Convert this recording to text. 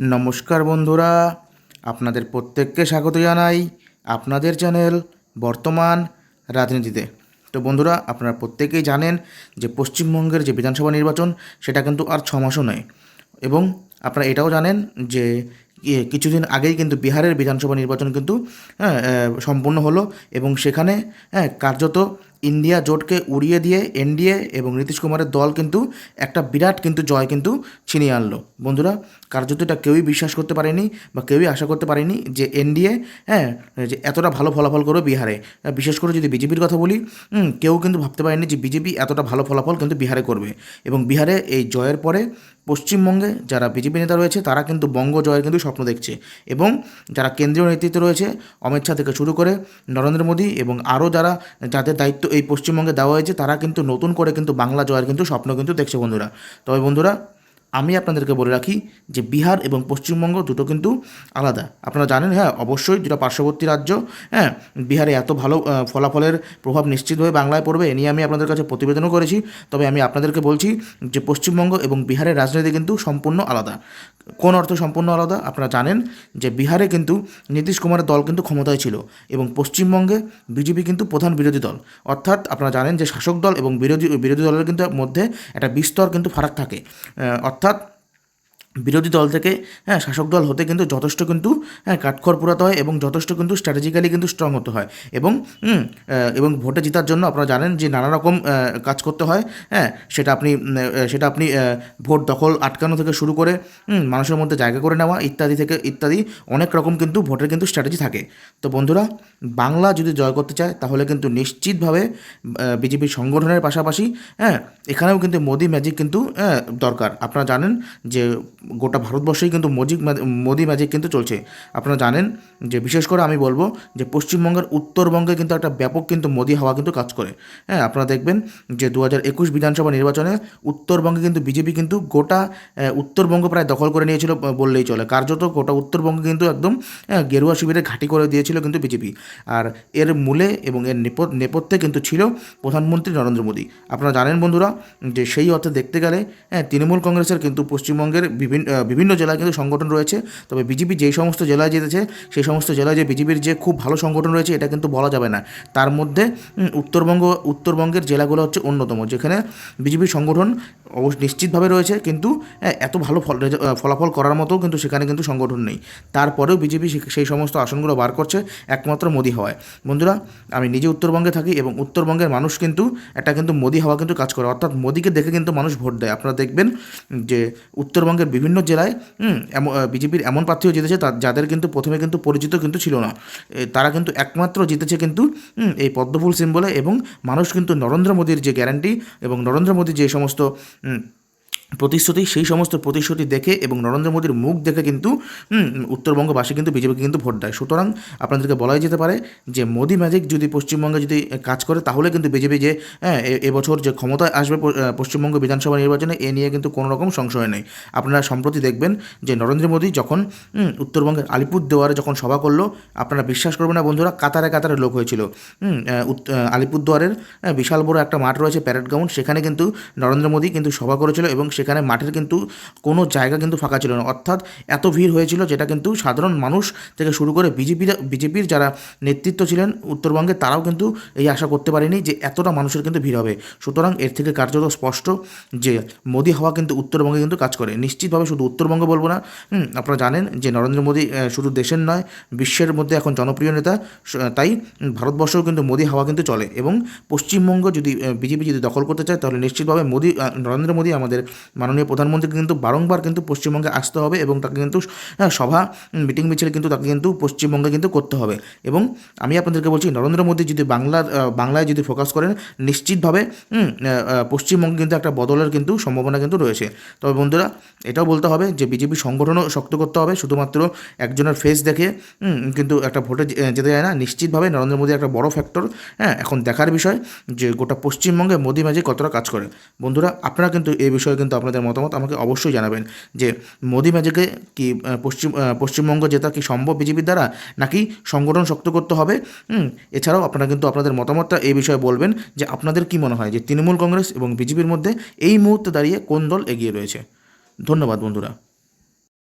নমস্কার বন্ধুরা, আপনাদের প্রত্যেককে স্বাগত জানাই আপনাদের চ্যানেল বর্তমান রাজনীতিতে। তো বন্ধুরা, আপনারা প্রত্যেকেই জানেন যে পশ্চিমবঙ্গের যে বিধানসভা নির্বাচন, সেটা কিন্তু আর ছ মাসও নয়। এবং আপনারা এটাও জানেন যে কিছুদিন আগেই কিন্তু বিহারের বিধানসভা নির্বাচন কিন্তু হ্যাঁ সম্পূর্ণ হলো এবং সেখানে হ্যাঁ কার্যত ইন্ডিয়া জোটকে উড়িয়ে দিয়ে এনডিএ এবং নীতিশ কুমারের দল কিন্তু একটা বিরাট কিন্তু জয় কিন্তু ছিনিয়ে আনলো। বন্ধুরা কার্যত এটা কেউই বিশ্বাস করতে পারেনি বা কেউই আশা করতে পারেনি যে এনডিএ হ্যাঁ যে এতটা ভালো ফলাফল করবে বিহারে। বিশেষ করে যদি বিজেপির কথা বলি কেউ কিন্তু ভাবতে পারেনি যে বিজেপি এতটা ভালো ফলাফল কিন্তু বিহারে করবে। এবং বিহারে এই জয়ের পরে পশ্চিমবঙ্গে যারা বিজেপি নেতা রয়েছে, তারা কিন্তু বঙ্গ জয়ের কিন্তু স্বপ্ন দেখছে। এবং যারা কেন্দ্রীয় নেতৃত্বে রয়েছে, অমিত শাহ থেকে শুরু করে নরেন্দ্র মোদী এবং আরও যারা, যাদের দায়িত্ব এই পশ্চিমবঙ্গে দেওয়া হয়েছে, তারা কিন্তু নতুন করে কিন্তু বাংলা জয়ের কিন্তু স্বপ্ন কিন্তু দেখছে বন্ধুরা। তবে বন্ধুরা আমি আপনাদেরকে বলে রাখি যে বিহার এবং পশ্চিমবঙ্গ দুটো কিন্তু আলাদা। আপনারা জানেন হ্যাঁ অবশ্যই দুটো পার্শ্ববর্তী রাজ্য হ্যাঁ বিহারে এত ভালো ফলাফলের প্রভাব নিশ্চিতভাবে বাংলায় পড়বে এ নিয়ে আমি আপনাদের কাছে প্রতিবেদনও করেছি। তবে আমি আপনাদেরকে বলছি যে পশ্চিমবঙ্গ এবং বিহারের রাজনীতি কিন্তু সম্পূর্ণ আলাদা। কোন অর্থে সম্পূর্ণ আলাদা? আপনারা জানেন যে বিহারে কিন্তু নীতিশ কুমারের দল কিন্তু ক্ষমতায় ছিল এবং পশ্চিমবঙ্গে বিজেপি কিন্তু প্রধান বিরোধী দল। অর্থাৎ আপনারা জানেন যে শাসক দল এবং বিরোধী বিরোধী দলের কিন্তু মধ্যে একটা বিস্তর কিন্তু ফারাক থাকে। আহ, অর্থাৎ বিরোধী দল থেকে হ্যাঁ শাসক দল হতে কিন্তু যথেষ্ট কিন্তু হ্যাঁ কাঠখড় পুরাতে হয় এবং যথেষ্ট কিন্তু স্ট্র্যাটেজিক্যালি কিন্তু স্ট্রং হতে হয়। এবং এবং ভোটে জেতার জন্য আপনারা জানেন যে নানা রকম কাজ করতে হয় হ্যাঁ সেটা আপনি সেটা আপনি ভোট দখল আটকানো থেকে শুরু করে মানুষের মধ্যে জায়গা করে নেওয়া ইত্যাদি থেকে, ইত্যাদি অনেক রকম কিন্তু ভোটের কিন্তু স্ট্র্যাটেজি থাকে। তো বন্ধুরা, বাংলা যদি জয় করতে চায়, তাহলে কিন্তু নিশ্চিতভাবে বিজেপির সংগঠনের পাশাপাশি হ্যাঁ এখানেও কিন্তু মোদি ম্যাজিক কিন্তু দরকার। আপনারা জানেন যে গোটা ভারতবর্ষেই কিন্তু মজিক মোদি ম্যাজিক কিন্তু চলছে। আপনারা জানেন যে বিশেষ করে আমি বলব যে পশ্চিমবঙ্গের উত্তরবঙ্গে কিন্তু একটা ব্যাপক কিন্তু মোদি হাওয়া কিন্তু কাজ করে। হ্যাঁ আপনারা দেখবেন যে দু হাজার একুশ বিধানসভা নির্বাচনে উত্তরবঙ্গে কিন্তু বিজেপি কিন্তু গোটা উত্তরবঙ্গ প্রায় দখল করে নিয়েছিল বললেই চলে। কার্যত গোটা উত্তরবঙ্গ কিন্তু একদম গেরুয়া শিবিরে ঘাঁটি করে দিয়েছিল কিন্তু বিজেপি। আর এর মূলে এবং এর নেপথ্যে কিন্তু ছিল প্রধানমন্ত্রী নরেন্দ্র মোদী। আপনারা জানেন বন্ধুরা যে সেই অর্থে দেখতে গেলে হ্যাঁ তৃণমূল কংগ্রেসের কিন্তু পশ্চিমবঙ্গের বিভিন্ন বিভিন্ন জেলায় কিন্তু সংগঠন রয়েছে। তবে বিজেপি যেই সমস্ত জেলায় জিতেছে সেই সমস্ত জেলায় যে বিজেপির যে খুব ভালো সংগঠন রয়েছে এটা কিন্তু বলা যাবে না। তার মধ্যে উত্তরবঙ্গ উত্তরবঙ্গের জেলাগুলো হচ্ছে অন্যতম যেখানে বিজেপির সংগঠন অবশ্য নিশ্চিতভাবে রয়েছে কিন্তু হ্যাঁ, এত ভালো ফল ফলাফল করার মতো কিন্তু সেখানে কিন্তু সংগঠন নেই। তারপরেও বিজেপি সেই সমস্ত আসনগুলো বার করছে একমাত্র মোদি হওয়ায়। বন্ধুরা আমি নিজে উত্তরবঙ্গে থাকি এবং উত্তরবঙ্গের মানুষ কিন্তু একটা কিন্তু মোদি হাওয়া কিন্তু কাজ করে। অর্থাৎ মোদিকে দেখে কিন্তু মানুষ ভোট দেয়। আপনারা দেখবেন যে উত্তরবঙ্গের বিভিন্ন জেলায় বিজেপির এমন প্রার্থীও জিতেছে যাদের কিন্তু প্রথমে কিন্তু পরিচিত কিন্তু ছিল না। তারা কিন্তু একমাত্র জিতেছে কিন্তু এই পদ্মফুল সিম্বলে এবং মানুষ কিন্তু নরেন্দ্র মোদীর যে গ্যারান্টি এবং নরেন্দ্র মোদীর যে সমস্ত প্রতিশ্রুতি, সেই সমস্ত প্রতিশ্রুতি দেখে এবং নরেন্দ্র মোদীর মুখ দেখে কিন্তু উত্তরবঙ্গবাসী কিন্তু বিজেপিকে কিন্তু ভোট দেয়। সুতরাং আপনাদেরকে বলাই যেতে পারে যে, মোদি ম্যাজিক যদি পশ্চিমবঙ্গে যদি কাজ করে, তাহলে কিন্তু বিজেপি যে হ্যাঁ এবছর যে ক্ষমতায় আসবে পশ্চিমবঙ্গ বিধানসভা নির্বাচনে, এ নিয়ে কিন্তু কোনো রকম সংশয় নেই। আপনারা সম্প্রতি দেখবেন যে, নরেন্দ্র মোদী যখন উত্তরবঙ্গের আলিপুরদুয়ারে যখন সভা করল, আপনারা বিশ্বাস করবেন না বন্ধুরা, কাতারে কাতারে লোক হয়েছিল। আলিপুরদুয়ারের বিশাল বড় একটা মাঠ রয়েছে, প্যারেড গ্রাউন্ড, সেখানে কিন্তু নরেন্দ্র মোদী কিন্তু সভা করেছিল এবং সেখানে মাঠের কিন্তু কোনো জায়গা কিন্তু ফাঁকা ছিল না। অর্থাৎ এত ভিড় হয়েছিল যেটা কিন্তু সাধারণ মানুষ থেকে শুরু করে বিজেপি বিজেপির যারা নেতৃত্ব ছিলেন উত্তরবঙ্গে, তারাও কিন্তু এই আশা করতে পারেনি যে এতটা মানুষের কিন্তু ভিড় হবে। সুতরাং এর থেকে কার্যত স্পষ্ট যে মোদী হওয়া কিন্তু উত্তরবঙ্গে কিন্তু কাজ করে। নিশ্চিতভাবে শুধু উত্তরবঙ্গ বলব না আপনারা জানেন যে নরেন্দ্র মোদী শুধু দেশের নয়, বিশ্বের মধ্যে এখন জনপ্রিয় নেতা তাই ভারতবর্ষেও কিন্তু মোদী হাওয়া কিন্তু চলে। এবং পশ্চিমবঙ্গ যদি বিজেপি যদি দখল করতে চায়, তাহলে নিশ্চিতভাবে মোদী নরেন্দ্র মোদী আমাদের মাননীয় প্রধানমন্ত্রীকে কিন্তু বারংবার কিন্তু পশ্চিমবঙ্গে আসতে হবে এবং তাকে কিন্তু সভা মিটিং মিছিল কিন্তু তাকে কিন্তু পশ্চিমবঙ্গে কিন্তু করতে হবে। এবং আমি আপনাদেরকে বলছি, নরেন্দ্র মোদী যদি বাংলার বাংলায় যদি ফোকাস করেন, নিশ্চিতভাবে পশ্চিমবঙ্গে কিন্তু একটা বদলের কিন্তু সম্ভাবনা কিন্তু রয়েছে। তবে বন্ধুরা, এটাও বলতে হবে যে বিজেপি সংগঠনও শক্ত করতে হবে, শুধুমাত্র একজনের ফেস দেখে কিন্তু একটা ভোটে যেতে যায় না। নিশ্চিতভাবে নরেন্দ্র মোদী একটা বড় ফ্যাক্টর হ্যাঁ এখন দেখার বিষয় যে গোটা পশ্চিমবঙ্গে মোদী ম্যাজিক কতটা কাজ করে। বন্ধুরা, আপনারা কিন্তু এই বিষয়ে কিন্তু আপনাদের মতামত আমাকে অবশ্যই জানাবেন। যে মোদী ম্যাজিকে কি পশ্চিম পশ্চিমবঙ্গ জেতা কি সম্ভব বিজেপির দ্বারা, নাকি সংগঠন শক্ত করতে হবে? এছাড়াও আপনারা কিন্তু আপনাদের মতামতটা এই বিষয়ে বলবেন যে আপনাদের কি মনে হয় যে তৃণমূল কংগ্রেস এবং বিজেপির মধ্যে এই মুহূর্তে দাঁড়িয়ে কোন দল এগিয়ে রয়েছে? ধন্যবাদ বন্ধুরা।